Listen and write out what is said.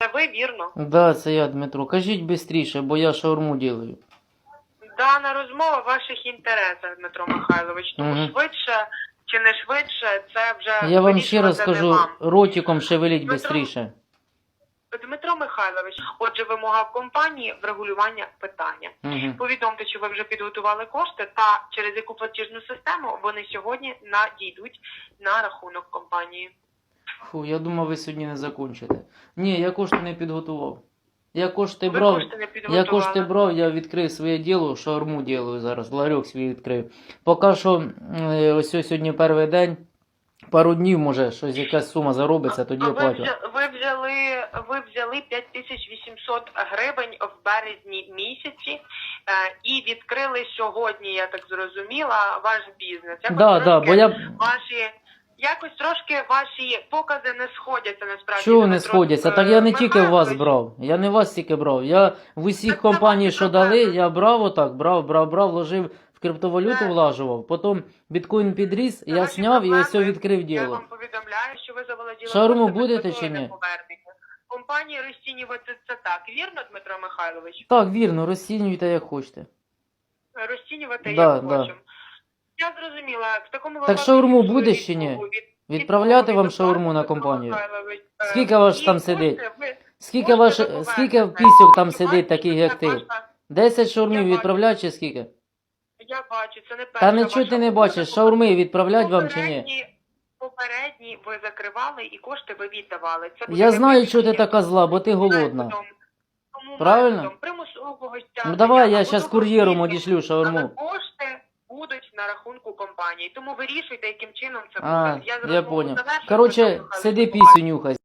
Це ви вірно. Да, це я, Дмитро. Кажіть швидше, бо я шаурму ділаю. Дана розмова в ваших інтересах, Дмитро Михайлович. Тому Мгм. швидше чи не швидше, це вже Я вам ще раз вирішувати не скажу, вам. ротиком шевеліть Дмитро- швидше. Дмитро Михайлович, отже, вимога компанії врегулювання питання. Угу. Повідомте, що ви вже підготували кошти, та через яку платіжну систему вони сьогодні надійдуть на рахунок компанії. Фу, я думав, ви сьогодні не закончите. Ні, я кошти не підготував. Я кошти Ви брав. кошти не Я підготували. кошти брав, я відкрив своє діло, шаурму ділаю зараз, ларьок свій відкрив. Поки що, е, ось ось сьогодні перший день, пару днів, може, щось якась сума заробиться, тоді ви, оплатю. взя- ви взяли ви взяли 5800 гривень в березні місяці е, і відкрили сьогодні, я так зрозуміла, ваш бізнес. Якось Да, да, трошки бо я ваші якось трошки ваші покази не сходяться насправді. чого не сходяться? е, Так я не тільки в вас брав. Я не вас тільки брав. Я в усіх компаній, що дали, я брав отак, брав, брав, брав, вложив в криптовалюту, влажував. Потім біткоін підріс, я зняв і ось відкрив Я діло. вам повідомляю, що ви заволоділи коштами, будете чи не ні? Компанії розцінювати це так. Вірно, Дмитро Михайлович? Так, вірно, розцінюйте як хочете. розцінювати Да, як да. хочемо. Я зрозуміла. В такому Так шаурму буде чи ні? Відправляти вам шаурму на компанію? Е, Скільки ваш там сидить? Скільки ваш, скільки пісюк там сидить, таких як ти? 10 шаурмів відправлять чи скільки? Я бачу, це не перша Та нічого ти не бачиш, шаурми відправлять вам чи ні? Попередні- ви закривали і кошти ви віддавали. Це Я знаю, що ти така зла, бо ти голодна. Правильно? Ну давай я зараз кур'єром одішлю шаурму. На рахунку компанії. Тому вирішуйте, яким чином це А, буде. я зрозумів. завершую, Короче, сиди пісню нюхай.